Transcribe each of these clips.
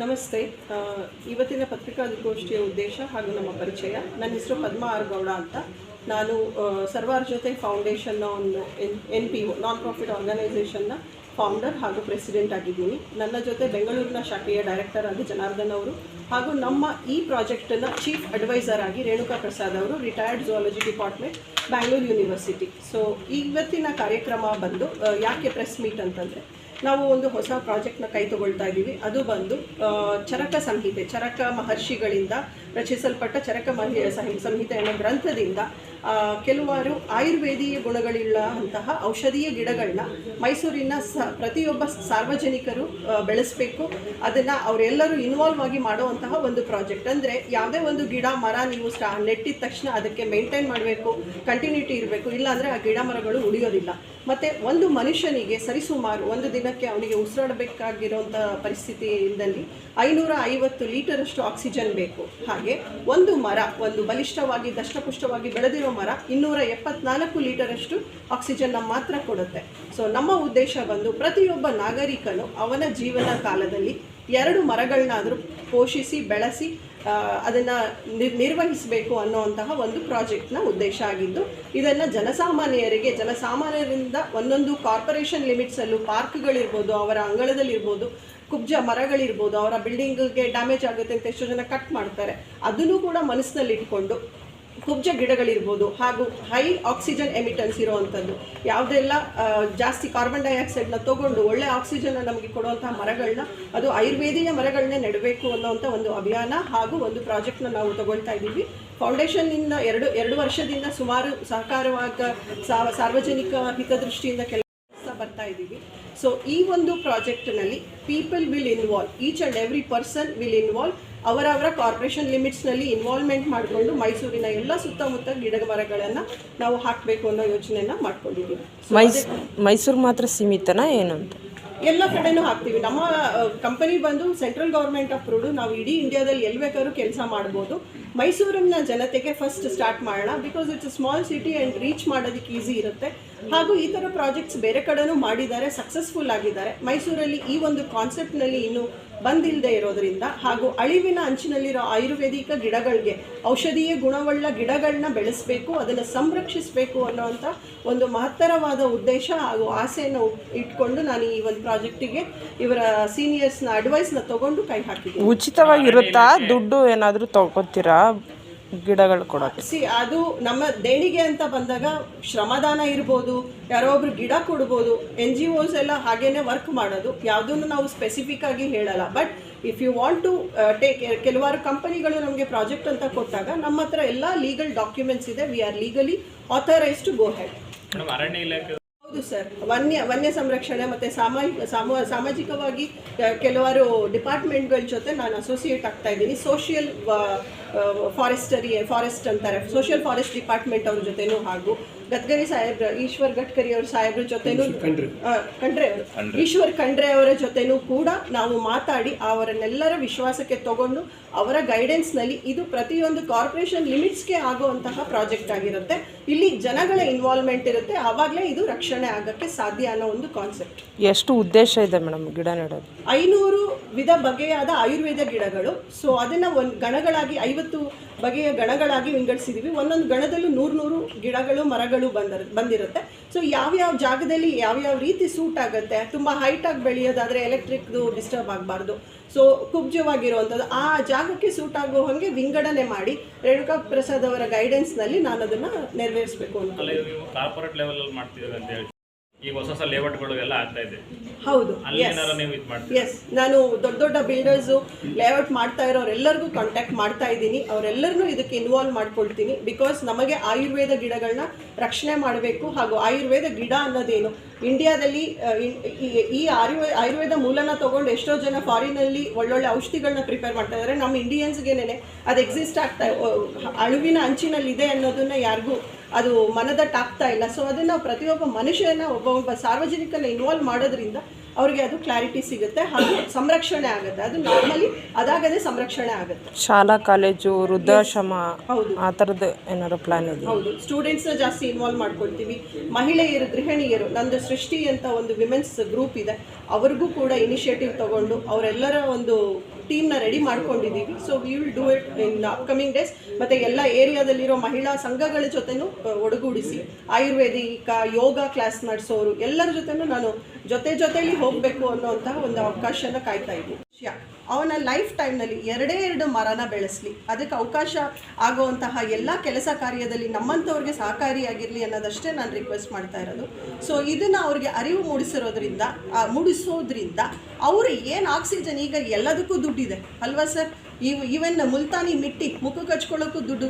ನಮಸ್ತೆ. ಇವತ್ತಿನ ಪತ್ರಿಕಾಗೋಷ್ಠಿಯ ಉದ್ದೇಶ ಹಾಗೂ ನಮ್ಮ ಪರಿಚಯ. ನನ್ನ ಹೆಸರು ಪದ್ಮ ಆರ್ ಗೌಡ ಅಂತ. ನಾನು ಸರ್ವಾರ್ ಜೊತೆ ಫೌಂಡೇಶನ್ನ ಒಂದು N N P O non profit ಆರ್ಗನೈಸೇಷನ್ನ founder ಹಾಗೂ ಪ್ರೆಸಿಡೆಂಟ್ ಆಗಿದ್ದೀನಿ. ನನ್ನ ಜೊತೆ ಬೆಂಗಳೂರಿನ ಶಾಖೆಯ ಡೈರೆಕ್ಟರ್ ಆಗಿ ಜನಾರ್ದನ್ ಅವರು ಹಾಗೂ ನಮ್ಮ ಈ ಪ್ರಾಜೆಕ್ಟನ್ನು ಚೀಫ್ ಅಡ್ವೈಸರ್ ಆಗಿ ರೇಣುಕಾ ಪ್ರಸಾದ್ ಅವರು retired zoology department Bangalore university so ಇವತ್ತಿನ ಕಾರ್ಯಕ್ರಮ ಬಂದು ಯಾಕೆ ಪ್ರೆಸ್ ಮೀಟ್ ಅಂತಂದರೆ ನಾವು ಒಂದು ಹೊಸ ಪ್ರಾಜೆಕ್ಟ್ನ ಕೈ ತಗೊಳ್ತಾ ಇದ್ದೀವಿ ಅದು ಬಂದು ಚರಕ ಸಂಹಿತೆ ಚರಕ ಮಹರ್ಷಿಗಳಿಂದ ರಚಿಸಲ್ಪಟ್ಟ ಚರಕ ಮಹಿ ಸಹಿ- ಸಂಹಿತೆ ಅನ್ನೋ ಗ್ರಂಥದಿಂದ ಕೆಲವಾರು ಆಯುರ್ವೇದೀಯ ಗುಣಗಳಿಲ್ಲ ಅಂತಹ ಔಷಧೀಯ ಗಿಡಗಳನ್ನ ಮೈಸೂರಿನ ಸ, ಪ್ರತಿಯೊಬ್ಬ ಸಾರ್ವಜನಿಕರು ಬೆಳೆಸಬೇಕು. ಅದನ್ನು ಅವರೆಲ್ಲರೂ ಇನ್ವಾಲ್ವ್ ಆಗಿ ಮಾಡುವಂತಹ ಒಂದು ಪ್ರಾಜೆಕ್ಟ್ ಅಂದರೆ ಯಾವುದೇ ಒಂದು ಗಿಡ, ಮರ ನೀವು ಸ್ಟಾ, ನೆಟ್ಟಿದ ತಕ್ಷಣ ಅದಕ್ಕೆ ಮೇಂಟೈನ್ ಮಾಡಬೇಕು ಕಂಟಿನ್ಯೂಟಿ ಇರಬೇಕು. ಇಲ್ಲಾಂದರೆ ಆ ಗಿಡ ಮರಗಳು ಉಳಿಯೋದಿಲ್ಲ. ಮತ್ತು ಒಂದು ಮನುಷ್ಯನಿಗೆ ಸರಿಸುಮಾರು ಒಂದು ದಿನಕ್ಕೆ ಅವನಿಗೆ ಉಸಿರಾಡಬೇಕಾಗಿರೋಂಥ ಪರಿಸ್ಥಿತಿಯಿಂದಲ್ಲಿ ಐನೂರ ಐವತ್ತು ಲೀಟರಷ್ಟು ಆಕ್ಸಿಜನ್ ಬೇಕು. ಹಾಗೆ. ಒಂದು ಮರ, ಒಂದು ಬಲಿಷ್ಠವಾಗಿ, ದಷ್ಟಪುಷ್ಟವಾಗಿ ಬೆಳೆದಿರೋ ಮರ ಇನ್ನೂರ ಎಪ್ಪತ್ನಾಲ್ಕು ಲೀಟರಷ್ಟು ಆಕ್ಸಿಜನ್ನ ಮಾತ್ರ ಕೊಡುತ್ತೆ. ಸೊ ನಮ್ಮ ಉದ್ದೇಶ ಬಂದು ಪ್ರತಿಯೊಬ್ಬ ನಾಗರಿಕನು ಅವನ ಜೀವನ ಕಾಲದಲ್ಲಿ ಎರಡು ಮರಗಳನ್ನಾದರೂ ಪೋಷಿಸಿ, ಬೆಳೆಸಿ ಅದನ್ನು ನಿರ್, ನಿರ್ವಹಿಸಬೇಕು ಅನ್ನುವಂತಹ ಒಂದು ಪ್ರಾಜೆಕ್ಟ್ನ ಉದ್ದೇಶ ಆಗಿದ್ದು, ಇದನ್ನು ಜನಸಾಮಾನ್ಯರಿಗೆ, ಜನಸಾಮಾನ್ಯರಿಂದ ಒಂದೊಂದು ಕಾರ್ಪೊರೇಷನ್ ಲಿಮಿಟ್ಸಲ್ಲೂ, ಪಾರ್ಕ್ಗಳಿರ್ಬೋದು, ಅವರ ಅಂಗಳದಲ್ಲಿರ್ಬೋದು ಕುಬ್ಜ ಮರಗಳಿರ್ಬೋದು, ಅವರ ಬಿಲ್ಡಿಂಗ್ಗೆ ಡ್ಯಾಮೇಜ್ ಆಗುತ್ತೆ ಅಂತ ಎಷ್ಟೋ ಜನ ಕಟ್ ಮಾಡ್ತಾರೆ. ಅದನ್ನು ಕೂಡ ಮನಸ್ಸಿನಲ್ಲಿ ಇಟ್ಕೊಂಡು ಕುಬ್ಜ ಗಿಡಗಳಿರ್ಬೋದು ಹಾಗೂ ಹೈ ಆಕ್ಸಿಜನ್ ಎಮಿಟನ್ಸ್ ಇರುವಂಥದ್ದು. ಯಾವುದೆಲ್ಲ ಜಾಸ್ತಿ ಕಾರ್ಬನ್ ಡೈಆಕ್ಸೈಡ್ನ ತಗೊಂಡು ಒಳ್ಳೆ ಆಕ್ಸಿಜನ್ ನಮಗೆ ಕೊಡುವಂತಹ ಮರಗಳನ್ನ ಅದು ಆಯುರ್ವೇದಿಯ ಮರಗಳನ್ನೇ ನೆಡಬೇಕು ಅನ್ನೋವಂಥ ಒಂದು ಅಭಿಯಾನ ಹಾಗೂ ಒಂದು ಪ್ರಾಜೆಕ್ಟ್ನ ನಾವು ತಗೊಳ್ತಾ ಇದ್ದೀವಿ. ಫೌಂಡೇಶನ್ನಿಂದ ಎರಡು ಎರಡು ವರ್ಷದಿಂದ ಸುಮಾರು ಸಹಕಾರವಾಗ ಸಾರ್ವಜನಿಕ ಹಿತದೃಷ್ಟಿಯಿಂದ ಕೆಲಸ ಬರ್ತಾ ಇದ್ದೀವಿ. ಸೊ ಈ ಒಂದು ಪ್ರಾಜೆಕ್ಟ್ನಲ್ಲಿ people will involve each and every person will involve ಅವರವರ ಕಾರ್ಪೊರೇಷನ್ ಲಿಮಿಟ್ಸ್ನಲ್ಲಿ ಇನ್ವಾಲ್ವ್ಮೆಂಟ್ ಮಾಡಿಕೊಂಡು ಮೈಸೂರಿನ ಎಲ್ಲ ಸುತ್ತಮುತ್ತ ಗಿಡ ಮರಗಳನ್ನು ನಾವು ಹಾಕಬೇಕು ಅನ್ನೋ ಯೋಚನೆಯನ್ನು ಮಾಡ್ಕೊಂಡಿದ್ದೀವಿ. ಮೈಸೂರು ಮೈಸೂರು ಮಾತ್ರ ಸೀಮಿತನಾ ಏನು ಅಂತ? ಎಲ್ಲ ಕಡೆನೂ ಹಾಕ್ತೀವಿ. ನಮ್ಮ ಕಂಪನಿ ಬಂದು ಸೆಂಟ್ರಲ್ ಗೌರ್ಮೆಂಟ್ ಅಪ್ರೂವ್ಡು ನಾವು ಇಡೀ ಇಂಡಿಯಾದಲ್ಲಿ ಎಲ್ಲಿ ಬೇಕಾದ್ರೂ ಕೆಲಸ ಮಾಡ್ಬೋದು. ಮೈಸೂರಿನ ಜನತೆಗೆ ಫಸ್ಟ್ ಸ್ಟಾರ್ಟ್ ಮಾಡೋಣ because it's small city and reach ಮಾಡೋದಕ್ಕೆ ಈಸಿ ಇರುತ್ತೆ. ಹಾಗೂ ಈ ಥರ ಪ್ರಾಜೆಕ್ಟ್ಸ್ ಬೇರೆ ಕಡೆನೂ ಮಾಡಿದ್ದಾರೆ ಸಕ್ಸಸ್ಫುಲ್ ಆಗಿದ್ದಾರೆ. ಮೈಸೂರಲ್ಲಿ ಈ ಒಂದು ಕಾನ್ಸೆಪ್ಟ್ನಲ್ಲಿ ಇನ್ನೂ ಬಂದಿಲ್ಲದೆ ಇರೋದರಿಂದ ಹಾಗೂ ಅಳಿವಿನ ಅಂಚಿನಲ್ಲಿರೋ ಆಯುರ್ವೇದಿಕ ಗಿಡಗಳಿಗೆ ಔಷಧೀಯ ಗುಣವುಳ್ಳ ಗಿಡಗಳನ್ನ ಬೆಳೆಸಬೇಕು, ಅದನ್ನು ಸಂರಕ್ಷಿಸಬೇಕು ಅನ್ನೋವಂಥ ಒಂದು ಮಹತ್ತರವಾದ ಉದ್ದೇಶ ಹಾಗೂ ಆಸೆಯನ್ನು ಇಟ್ಕೊಂಡು ನಾನು ಈ ಒಂದು ಪ್ರಾಜೆಕ್ಟಿಗೆ ಇವರ ಸೀನಿಯರ್ಸ್ನ ಅಡ್ವೈಸ್ನ ತಗೊಂಡು ಕೈ ಹಾಕಿದ್ದೀನಿ. ಉಚಿತವಾಗಿರುತ್ತಾ? ದುಡ್ಡು ಏನಾದರೂ ತಗೋತೀರಾ? ಗಿಡಗಳು ಕೊಡೋಕ್ಕೆ. ಸಿ ಅದು ನಮ್ಮ ದೇಣಿಗೆ ಅಂತ ಬಂದಾಗ ಶ್ರಮದಾನ ಇರ್ಬೋದು ಯಾರೋ ಒಬ್ರು ಗಿಡ ಕೊಡ್ಬೋದು ಎನ್ ಜಿ ಓಸ್ ಎಲ್ಲ ಹಾಗೇನೆ ವರ್ಕ್ ಮಾಡೋದು ಯಾವುದನ್ನು ನಾವು ಸ್ಪೆಸಿಫಿಕ್ ಆಗಿ ಹೇಳಲ್ಲ. But if you want to take ಕೆಲವಾರು ಕಂಪನಿಗಳು ನಮಗೆ ಪ್ರಾಜೆಕ್ಟ್ ಅಂತ ಕೊಟ್ಟಾಗ ನಮ್ಮ ಹತ್ರ ಎಲ್ಲ ಲೀಗಲ್ ಡಾಕ್ಯುಮೆಂಟ್ಸ್ ಇದೆ. We are legally authorise to go head ಅರಣ್ಯ ಇಲಾಖೆ ಹೌದು ಸರ್. ವನ್ಯ ವನ್ಯ ಸಂರಕ್ಷಣೆ ಮತ್ತು ಸಾಮಾಜಿಕ ಸಾಮ ಸಾಮಾಜಿಕವಾಗಿ ಕೆಲವರು ಡಿಪಾರ್ಟ್ಮೆಂಟ್ಗಳ ಜೊತೆ ನಾನು ಅಸೋಸಿಯೇಟ್ ಆಗ್ತಾ ಇದ್ದೀನಿ. ಸೋಷಿಯಲ್ ಫಾರೆಸ್ಟರಿ ಫಾರೆಸ್ಟ್ ಅಂತಾರೆ. ಸೋಷಿಯಲ್ ಫಾರೆಸ್ಟ್ ಡಿಪಾರ್ಟ್ಮೆಂಟ್ ಅವ್ರ ಜೊತೆನೂ ಹಾಗೂ ಗದ್ಗರಿ ಸಾಹೇಬ್ರ ಈಶ್ವರ್ ಗಡ್ಕರಿ ಅವ್ರ ಸಾಹೇಬ್ರ ಜೊತೆನೂ ಖಂಡ್ರೆ. ಈಶ್ವರ್ ಖಂಡ್ರೆ ಅವರ ಜೊತೆನೂ ಕೂಡ ನಾವು ಮಾತಾಡಿ ಅವರನ್ನೆಲ್ಲರ ವಿಶ್ವಾಸಕ್ಕೆ ತಗೊಂಡು ಅವರ ಗೈಡೆನ್ಸ್ನಲ್ಲಿ ಇದು ಪ್ರತಿಯೊಂದು ಕಾರ್ಪೊರೇಷನ್ ಲಿಮಿಟ್ಸ್ಗೆ ಆಗುವಂತಹ ಪ್ರಾಜೆಕ್ಟ್ ಆಗಿರುತ್ತೆ. ಇಲ್ಲಿ ಜನಗಳ ಇನ್ವಾಲ್ವ್ಮೆಂಟ್ ಇರುತ್ತೆ. ಆವಾಗಲೇ ಇದು ರಕ್ಷಣೆ ಆಗೋಕ್ಕೆ ಸಾಧ್ಯ ಅನ್ನೋ ಒಂದು ಕಾನ್ಸೆಪ್ಟ್ ಎಷ್ಟು ಉದ್ದೇಶ ಇದೆ ಮೇಡಮ್ ಗಿಡ ನೆಡೋದು? ಐನೂರು ವಿಧ ಬಗೆಯಾದ ಆಯುರ್ವೇದ ಗಿಡಗಳು. ಸೊ ಅದನ್ನು ಒಂದು ಗಣಗಳಾಗಿ ಐವತ್ತು ಬಗೆಯ ಗಣಗಳಾಗಿ ವಿಂಗಡಿಸಿದ್ದೀವಿ ಒಂದೊಂದು ಗಣದಲ್ಲೂ ನೂರು ನೂರು ಗಿಡಗಳು ಮರಗಳು ಬಂದರ ಬಂದಿರುತ್ತೆ. ಸೊ ಯಾವ್ಯಾವ ಜಾಗದಲ್ಲಿ ಯಾವ್ಯಾವ ರೀತಿ ಸೂಟ್ ಆಗುತ್ತೆ ತುಂಬ ಹೈಟಾಗಿ ಬೆಳೆಯೋದಾದರೆ ಎಲೆಕ್ಟ್ರಿಕ್ದು ಡಿಸ್ಟರ್ಬ್ ಆಗಬಾರ್ದು. ಸೊ ಕುಬ್ಜವಾಗಿರುವಂಥದ್ದು ಆ ಜಾಗಕ್ಕೆ ಸೂಟ್ ಆಗೋ ಹಾಗೆ ವಿಂಗಡಣೆ ಮಾಡಿ ರೇಣುಕಾ ಪ್ರಸಾದ್ ಅವರ ಗೈಡೆನ್ಸ್ನಲ್ಲಿ ನಾನು ಅದನ್ನು ನೆರವೇರಿಸಬೇಕು ಅಂತ. ಈಗ ಹೊಸ ಹೊಸ ಲೇಔಟ್ಗಳು ಎಲ್ಲ ಆಗ್ತಾ ಇದೆ. ಹೌದು ಎಸ್ ನಾನು ದೊಡ್ಡ ದೊಡ್ಡ ಬಿಲ್ಡರ್ಸು ಲೇಔಟ್ ಮಾಡ್ತಾ ಇರೋರೆಲ್ಲರಿಗೂ ಕಾಂಟ್ಯಾಕ್ಟ್ ಮಾಡ್ತಾ ಇದ್ದೀನಿ. ಅವರೆಲ್ಲರನ್ನೂ ಇದಕ್ಕೆ ಇನ್ವಾಲ್ವ್ ಮಾಡ್ಕೊಳ್ತೀನಿ. ಬಿಕಾಸ್ ನಮಗೆ ಆಯುರ್ವೇದ ಗಿಡಗಳನ್ನ ರಕ್ಷಣೆ ಮಾಡಬೇಕು. ಹಾಗೂ ಆಯುರ್ವೇದ ಗಿಡ ಅನ್ನೋದೇನು? ಇಂಡಿಯಾದಲ್ಲಿ ಈ- ಆಯುರ್ವೇದ ಆಯುರ್ವೇದ ಮೂಲನ ತಗೊಂಡು ಎಷ್ಟೋ ಜನ ಫಾರಿನಲ್ಲಿ ಒಳ್ಳೊಳ್ಳೆ ಔಷಧಿಗಳನ್ನ ಪ್ರಿಪೇರ್ ಮಾಡ್ತಾ ಇದ್ದಾರೆ ನಮ್ಮ ಇಂಡಿಯನ್ಸ್ಗೇನೆ ಅದು ಎಕ್ಸಿಸ್ಟ್ ಆಗ್ತಾ ಅಳುವಿನ ಅಂಚಿನಲ್ಲಿ ಇದೆ ಅನ್ನೋದನ್ನ ಯಾರಿಗೂ ಅದು ಮನದಟ್ಟಾಗ್ತಾ ಇಲ್ಲ. ಸೊ ಅದನ್ನು ಪ್ರತಿಯೊಬ್ಬ ಮನುಷ್ಯನ ಒಬ್ಬ ಒಬ್ಬ ಸಾರ್ವಜನಿಕನ ಇನ್ವಾಲ್ವ್ ಮಾಡೋದ್ರಿಂದ ಅವರಿಗೆ ಅದು ಕ್ಲಾರಿಟಿ ಸಿಗುತ್ತೆ ಹಾಗೂ ಸಂರಕ್ಷಣೆ ಆಗುತ್ತೆ. ಅದು ನಾರ್ಮಲಿ ಅದಾಗದೇ ಸಂರಕ್ಷಣೆ ಆಗುತ್ತೆ. ಶಾಲಾ ಕಾಲೇಜು ವೃದ್ಧಾಶ್ರಮ ಹೌದು. ಆ ಥರದ್ದು ಏನಾದ್ರು ಪ್ಲಾನ್ ಇದೆ ಹೌದು. ಸ್ಟೂಡೆಂಟ್ಸ್ನ ಜಾಸ್ತಿ ಇನ್ವಾಲ್ವ್ ಮಾಡ್ಕೊಳ್ತೀವಿ. ಮಹಿಳೆಯರು ಗೃಹಿಣಿಯರು ನಂದು ಸೃಷ್ಟಿ ಅಂತ ಒಂದು ವಿಮೆನ್ಸ್ ಗ್ರೂಪ್ ಇದೆ. ಅವ್ರಿಗೂ ಕೂಡ ಇನಿಷಿಯೇಟಿವ್ ತಗೊಂಡು ಅವರೆಲ್ಲರ ಒಂದು ಟೀಮ್ನ ರೆಡಿ ಮಾಡ್ಕೊಂಡಿದ್ದೀವಿ. So we will do it in upcoming days ಮತ್ತು ಎಲ್ಲ ಏರಿಯಾದಲ್ಲಿರೋ ಮಹಿಳಾ ಸಂಘಗಳ ಜೊತೆನೂ ಒಡಗೂಡಿಸಿ. ಆಯುರ್ವೇದಿಕ, ಯೋಗ ಕ್ಲಾಸ್ ನಡೆಸೋರು ಎಲ್ಲರ ಜೊತೆನೂ ನಾನು ಜೊತೆ ಜೊತೆಯಲ್ಲಿ ಹೋಗಬೇಕು ಅನ್ನೋಂತಹ ಒಂದು ಅವಕಾಶನ ಕಾಯ್ತಾ ಇದ್ದೀನಿ. ವಿಷಯ ಅವನ ಲೈಫ್ ಟೈಮ್ನಲ್ಲಿ ಎರಡೇ ಎರಡು ಮರನ ಬೆಳೆಸಲಿ. ಅದಕ್ಕೆ ಅವಕಾಶ ಆಗುವಂತಹ ಎಲ್ಲ ಕೆಲಸ ಕಾರ್ಯದಲ್ಲಿ ನಮ್ಮಂಥವ್ರಿಗೆ ಸಹಕಾರಿಯಾಗಿರಲಿ ಅನ್ನೋದಷ್ಟೇ ನಾನು ರಿಕ್ವೆಸ್ಟ್ ಮಾಡ್ತಾ ಇರೋದು. ಸೊ ಇದನ್ನು ಅವ್ರಿಗೆ ಅರಿವು ಮೂಡಿಸಿರೋದ್ರಿಂದ ಮೂಡಿಸೋದ್ರಿಂದ ಅವರು ಏನು ಆಕ್ಸಿಜನ್ ಈಗ ಎಲ್ಲದಕ್ಕೂ ದುಡ್ಡಿದೆ. ಅಲ್ವಾ ಸರ್? ಇವ್ ಈವನ್ ಮುಲ್ತಾನಿ ಮಿಟ್ಟಿ ಮುಖ ಕಚ್ಕೊಳ್ಳೋಕ್ಕೂ ದುಡ್ಡು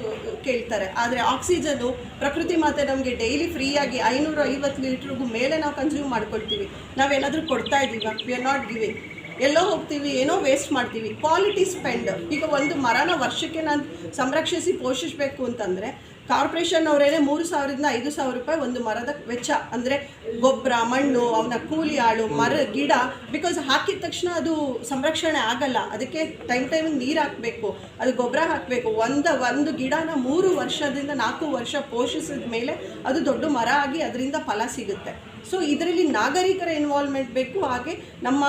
ಕೇಳ್ತಾರೆ. ಆದರೆ ಆಕ್ಸಿಜನ್ನು ಪ್ರಕೃತಿ ಮಾತೆ ನಮಗೆ ಡೈಲಿ ಫ್ರೀಯಾಗಿ ಐನೂರ ಐವತ್ತು ಲೀಟ್ರಿಗೂ ಮೇಲೆ ನಾವು ಕನ್ಸ್ಯೂಮ್ ಮಾಡ್ಕೊಳ್ತೀವಿ. ನಾವೇನಾದರೂ ಕೊಡ್ತಾ ಇದ್ದೀವಿ ವಿ ಆರ್ ನಾಟ್ ಗಿವಿಂಗ್ ಎಲ್ಲೋ ಹೋಗ್ತೀವಿ, ಏನೋ ವೇಸ್ಟ್ ಮಾಡ್ತೀವಿ. ಕ್ವಾಲಿಟಿ ಸ್ಪೆಂಡ್ ಈಗ ಒಂದು ಮರನ ವರ್ಷಕ್ಕೆ ನಾನು ಸಂರಕ್ಷಿಸಿ ಪೋಷಿಸಬೇಕು ಅಂತಂದರೆ ಕಾರ್ಪೊರೇಷನ್ ಅವರೇನೆ ಮೂರು ಸಾವಿರದಿಂದ ಐದು ಸಾವಿರ ರೂಪಾಯಿ ಒಂದು ಮರದ ವೆಚ್ಚ. ಅಂದರೆ ಗೊಬ್ಬರ, ಮಣ್ಣು, ಅವನ ಕೂಲಿ ಆಳು, ಮರ, ಗಿಡ ಬಿಕಾಸ್ ಹಾಕಿದ ತಕ್ಷಣ ಅದು ಸಂರಕ್ಷಣೆ ಆಗಲ್ಲ. ಅದಕ್ಕೆ ಟೈಮ್ ಟೈಮಿಗೆ ನೀರು ಹಾಕಬೇಕು, ಅದು ಗೊಬ್ಬರ ಹಾಕಬೇಕು. ಒಂದು ಒಂದು ಗಿಡನ ಮೂರು ವರ್ಷದಿಂದ ನಾಲ್ಕು ವರ್ಷ ಪೋಷಿಸಿದ ಮೇಲೆ ಅದು ದೊಡ್ಡ ಮರ ಆಗಿ ಅದರಿಂದ ಫಲ ಸಿಗುತ್ತೆ. ಸೊ ಇದರಲ್ಲಿ ನಾಗರಿಕರ ಇನ್ವಾಲ್ವ್ಮೆಂಟ್ ಬೇಕು ಹಾಗೆ ನಮ್ಮ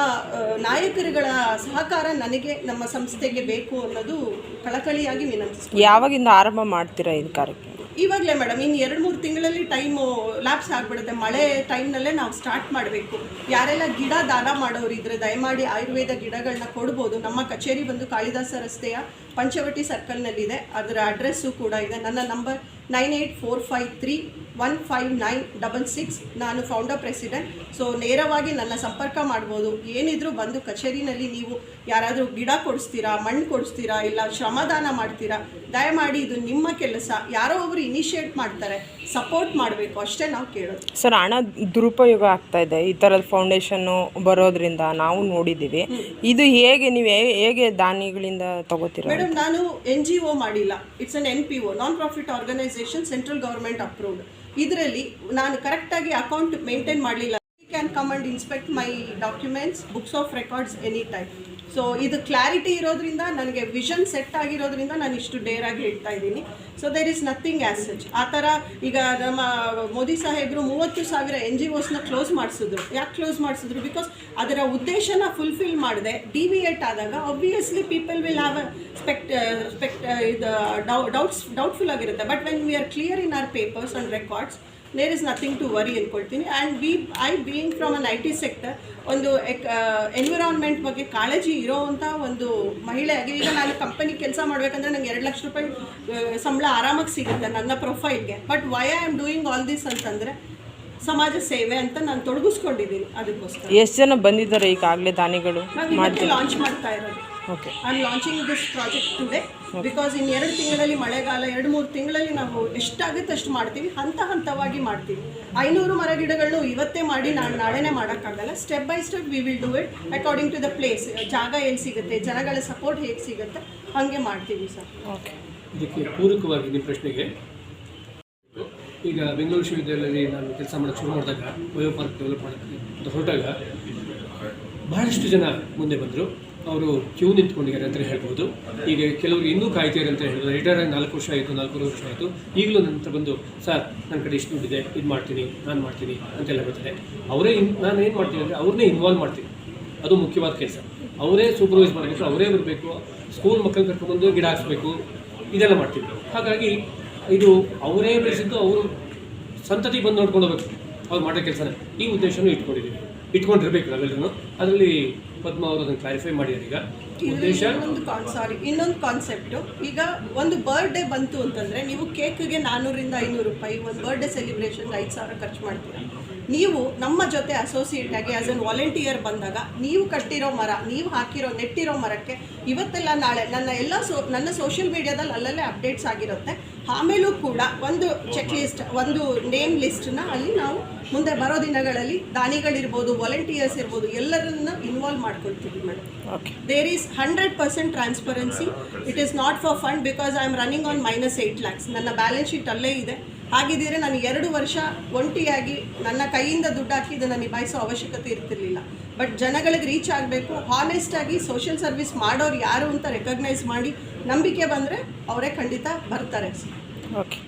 ನಾಯಕರುಗಳ ಸಹಕಾರ ನನಗೆ ನಮ್ಮ ಸಂಸ್ಥೆಗೆ ಬೇಕು ಅನ್ನೋದು ಕಳಕಳಿಯಾಗಿ ವಿನಂತಿಸ್ತೀನಿ ಯಾವಾಗಿಂದ ಆರಂಭ ಮಾಡ್ತೀರಾ ಇದು ಕಾರ್ಯಕ್ರಮ ಇವಾಗಲೇ ಮೇಡಮ್ ಇನ್ನು ಎರಡು ಮೂರು ತಿಂಗಳಲ್ಲಿ ಟೈಮು ಲ್ಯಾಪ್ಸ್ ಆಗಿಬಿಡುತ್ತೆ. ಮಳೆ ಟೈಮ್ನಲ್ಲೇ ನಾವು ಸ್ಟಾರ್ಟ್ ಮಾಡಬೇಕು. ಯಾರೆಲ್ಲ ಗಿಡ ದಾನ ಮಾಡೋರು ಇದ್ರೆ ದಯಮಾಡಿ ಆಯುರ್ವೇದ ಗಿಡಗಳನ್ನ ಕೊಡ್ಬೋದು. ನಮ್ಮ ಕಚೇರಿ ಬಂದು ಕಾಳಿದಾಸ ರಸ್ತೆಯ ಪಂಚವಟಿ ಸರ್ಕಲ್ನಲ್ಲಿದೆ ಅದರ ಅಡ್ರೆಸ್ಸು ಕೂಡ ಇದೆ. ನನ್ನ number nine eight four five three one five nine double six ನಾನು ಫೌಂಡರ್ ಪ್ರೆಸಿಡೆಂಟ್ ಸೊ ನೇರವಾಗಿ ನನ್ನ ಸಂಪರ್ಕ ಮಾಡ್ಬೋದು. ಏನಿದ್ರೂ ಬಂದು ಕಚೇರಿನಲ್ಲಿ ನೀವು ಯಾರಾದರೂ ಗಿಡ ಕೊಡಿಸ್ತೀರಾ ಮಣ್ಣು ಕೊಡಿಸ್ತೀರಾ ಇಲ್ಲ ಶ್ರಮದಾನ ಮಾಡ್ತೀರಾ ದಯಮಾಡಿ ಇದು ನಿಮ್ಮ ಕೆಲಸ. ಯಾರೋ ಒಬ್ಬರು ಇನಿಷಿಯೇಟ್ ಮಾಡ್ತಾರೆ ಸಪೋರ್ಟ್ ಮಾಡಬೇಕು ಅಷ್ಟೇ ನಾವು ಕೇಳೋದು. ಸರ್ ಹಣ ದುರುಪಯೋಗ ಆಗ್ತಾ ಇದೆ. ಈ ಥರದ ಫೌಂಡೇಶನ್ನು ಬರೋದ್ರಿಂದ ನಾವು ನೋಡಿದ್ದೀವಿ. ಇದು ಹೇಗೆ ನೀವು ಹೇಗೆ ದಾನಿಗಳಿಂದ ತಗೋತೀರಾ ಮೇಡಮ್ ನಾನು ಎನ್ ಜಿ ಒ ಮಾಡಿಲ್ಲ. It's an N P O non profit organisation central government approved ಇದರಲ್ಲಿ ನಾನು ಕರೆಕ್ಟಾಗಿ ಅಕೌಂಟ್ ಮೇಂಟೈನ್ ಮಾಡಲಿಲ್ಲ. Can come and inspect my documents books of records any time so ಇದು ಕ್ಲಾರಿಟಿ ಇರೋದ್ರಿಂದ ನನಗೆ ವಿಷನ್ ಸೆಟ್ ಆಗಿರೋದ್ರಿಂದ ನಾನು ಇಷ್ಟು ಡೇರ್ ಆಗಿ ಹೇಳ್ತಾ ಇದ್ದೀನಿ. So there is nothing as such ಆ ಥರ ಈಗ ನಮ್ಮ ಮೋದಿ ಸಾಹೇಬರು ಮೂವತ್ತು ಸಾವಿರ ಎನ್ ಜಿ ಓಸ್ನ ಕ್ಲೋಸ್ ಮಾಡಿಸಿದ್ರು. ಯಾಕೆ ಕ್ಲೋಸ್ ಮಾಡಿಸಿದ್ರು? ಬಿಕಾಸ್ ಅದರ ಉದ್ದೇಶನ ಫುಲ್ಫಿಲ್ ಮಾಡಿದೆ ಡಿವಿಯೇಟ್ ಆದಾಗ obviously people will have a suspect suspect ಇದು ಡೌಟ್ಸ್ ಡೌಟ್ಫುಲ್ ಆಗಿರುತ್ತೆ. But when we are clear in our papers and records there is nothing to worry ಅಂದ್ಕೊಳ್ತೀನಿ and we I being from an I T sector ಒಂದು ಎಕ್ environment ಬಗ್ಗೆ ಕಾಳಜಿ ಇರೋವಂಥ ಒಂದು ಮಹಿಳೆಯಾಗಿ ಈಗ ನಾನು ಕಂಪನಿ ಕೆಲಸ ಮಾಡಬೇಕಂದ್ರೆ ನಂಗೆ ಎರಡು ಲಕ್ಷ ರೂಪಾಯಿ ಸಂಬಳ ಆರಾಮಾಗಿ ಸಿಗುತ್ತೆ ನನ್ನ ಪ್ರೊಫೈಲ್ಗೆ but why I am doing all this ಅಂತಂದರೆ ಸಮಾಜ ಸೇವೆ ಅಂತ ನಾನು ತೊಡಗಿಸ್ಕೊಂಡಿದ್ದೀನಿ ಅದಕ್ಕೋಸ್ಕರ. ಎಷ್ಟು ಜನ ಬಂದಿದ್ದಾರೆ ಈಗಾಗಲೇ ದಾನಿಗಳು ಲಾಂಚ್ ಮಾಡ್ತಾ ಇರೋದು. Okay I am launching this project today because ಇನ್ನು ಎರಡು ತಿಂಗಳಲ್ಲಿ ಮಳೆಗಾಲ ಎರಡು ಮೂರು ತಿಂಗಳಲ್ಲಿ ನಾವು ಎಷ್ಟಾಗುತ್ತೆ ಅಷ್ಟು ಮಾಡ್ತೀವಿ. ಹಂತ ಹಂತವಾಗಿ ಮಾಡ್ತೀವಿ. ಐನೂರು ಮರ ಗಿಡಗಳನ್ನು ಇವತ್ತೇ ಮಾಡಿ ನಾನು ನಾಳೆನೇ ಮಾಡೋಕ್ಕಾಗಲ್ಲ. Step by step we will do it according to the place ಜಾಗ ಎಲ್ಲಿ ಸಿಗುತ್ತೆ ಜನಗಳ ಸಪೋರ್ಟ್ ಹೇಗೆ ಸಿಗುತ್ತೆ ಹಾಗೆ ಮಾಡ್ತೀವಿ ಸರ್ ಓಕೆ ಇದಕ್ಕೆ ಪೂರಕವಾಗಿ ನಿಮ್ಮ ಪ್ರಶ್ನೆಗೆ ಈಗ ಬೆಂಗಳೂರು ವಿಶ್ವವಿದ್ಯಾಲಯದಲ್ಲಿ ನಾನು ಕೆಲಸ ಮಾಡೋಕ್ಕೆ ಶುರು ಮಾಡಿದಾಗ ಬಯೋ ಪಾರ್ಕ್ ಡೆವಲಪ್ ಮಾಡೋಕ್ಕೆ ಅಂತ ಹೊರಟಾಗ ಬಹಳಷ್ಟು ಜನ ಮುಂದೆ ಬಂದರು. ಅವರು ಕ್ಯೂ ನಿಂತ್ಕೊಂಡಿದ್ದಾರೆ ಅಂತ ಹೇಳ್ಬೋದು. ಈಗ ಕೆಲವರು ಇನ್ನೂ ಕಾಯ್ತಾರೆ ಅಂತ ಹೇಳಿದ್ರು ರಿಟೈರ್ ಆಗಿ ನಾಲ್ಕು ವರ್ಷ ಆಯಿತು, ನಾಲ್ಕೂವರೆ ವರ್ಷ ಆಯಿತು. ಈಗಲೂ ನನ್ನ ಹತ್ರ ಬಂದು, ಸರ್, ನನ್ನ ಕಡೆ ಇಷ್ಟು ದುಡ್ಡಿದೆ, ಇದು ಮಾಡ್ತೀನಿ, ನಾನು ಮಾಡ್ತೀನಿ ಅಂತೆಲ್ಲ ಬರ್ತಾರೆ ಅವರೇ ಇನ್, ನಾನು ಏನು ಮಾಡ್ತೀನಿ ಅಂದರೆ ಅವ್ರನ್ನೇ ಇನ್ವಾಲ್ವ್ ಮಾಡ್ತೀನಿ. ಅದು ಮುಖ್ಯವಾದ ಕೆಲಸ. ಅವರೇ ಸೂಪರ್ವೈಸ್ ಮಾಡಬೇಕು ಅವರೇ ಬರಬೇಕು ಸ್ಕೂಲ್ ಮಕ್ಕಳು ಕರ್ಕೊಂಡ್ಬಂದು ಗಿಡ ಹಾಕ್ಸ್ಬೇಕು, ಇದೆಲ್ಲ ಮಾಡ್ತೀವಿ ಹಾಗಾಗಿ ಇದು ಅವರೇ ಬೆಳೆಸಿದ್ದು ಅವರು ಸಂತತಿ ಬಂದು ನೋಡ್ಕೊಂಡು ಹೋಗ್ಬೇಕು. ಅವ್ರು ಮಾಡೋ ಕೆಲಸನ. ಈ ಉದ್ದೇಶನೂ ಇಟ್ಕೊಂಡಿದ್ದೀವಿ ಇಟ್ಕೊಂಡಿರ್ಬೇಕು ನಾವೆಲ್ಲರೂ. ಅದರಲ್ಲಿ ಪದ್ಮ ಅವರು ಅದನ್ನು ಕ್ಲಾರಿಫೈ ಮಾಡಿದ್ದಾರೆ ಈಗ. ಉದ್ದೇಶ? ಇನ್ನೊಂದು ಕಾನ್ ಸಾರಿ ಇನ್ನೊಂದು ಕಾನ್ಸೆಪ್ಟು ಈಗ ಒಂದು ಬರ್ಡೇ ಬಂತು ಅಂತಂದ್ರೆ ನೀವು ಕೇಕ್ಗೆ ನಾನ್ನೂರಿಂದ ಐನೂರು ರೂಪಾಯಿ ಒಂದು ಬರ್ಡೇ ಸೆಲೆಬ್ರೇಷನ್ ಐದು ಸಾವಿರ ಖರ್ಚು ಮಾಡ್ತೀರಾ? ನೀವು ನಮ್ಮ ಜೊತೆ ಅಸೋಸಿಯೇಟ್ ಆಗಿ ಆಸ್ ಅನ್ ವಾಲಂಟಿಯರ್ ಬಂದಾಗ ನೀವು ಕಟ್ಟಿರೋ ಮರ ನೀವು ಹಾಕಿರೋ ನೆಟ್ಟಿರೋ ಮರಕ್ಕೆ ಇವತ್ತೆಲ್ಲ ನಾಳೆ ನನ್ನ ಎಲ್ಲ ಸೋ ನನ್ನ ಸೋಷಿಯಲ್ ಮೀಡಿಯಾದಲ್ಲಿ ಅಲ್ಲಲ್ಲೇ ಅಪ್ಡೇಟ್ಸ್ ಆಗಿರುತ್ತೆ. ಆಮೇಲೂ ಕೂಡ ಒಂದು ಚೆಕ್ ಲಿಸ್ಟ್ ಒಂದು ನೇಮ್ ಲಿಸ್ಟನ್ನ ಅಲ್ಲಿ ನಾವು ಮುಂದೆ ಬರೋ ದಿನಗಳಲ್ಲಿ ದಾನಿಗಳಿರ್ಬೋದು ವಾಲಂಟಿಯರ್ಸ್ ಇರ್ಬೋದು ಎಲ್ಲರನ್ನ ಇನ್ವಾಲ್ವ್ ಮಾಡ್ಕೊಳ್ತೀವಿ madam okay there is 100% transparency. It not for fund because I am running on minus 8 lakhs. ನನ್ನ ಬ್ಯಾಲೆನ್ಸ್ ಶೀಟ್ ಅಲ್ಲೇ ಇದೆ. ಹಾಗಿದ್ದರೆ ನಾನು ಎರಡು ವರ್ಷ ಒಂಟಿಯಾಗಿ ನನ್ನ ಕೈಯಿಂದ ದುಡ್ಡು ಹಾಕಿ ಇದನ್ನು ನಿಭಾಯಿಸೋ ಅವಶ್ಯಕತೆ ಇರ್ತಿರ್ಲಿಲ್ಲ. ಬಟ್ ಜನಗಳಿಗೆ ರೀಚ್ ಆಗಬೇಕು. ಹಾನೆಸ್ಟಾಗಿ ಸೋಷಿಯಲ್ ಸರ್ವಿಸ್ ಮಾಡೋರು ಯಾರು ಅಂತ ರೆಕಗ್ನೈಸ್ ಮಾಡಿ ನಂಬಿಕೆ ಬಂದರೆ ಅವರೇ ಖಂಡಿತ ಬರ್ತಾರೆ. Okay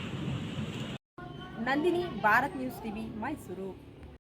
Nandini Bharat news TV Mysuru.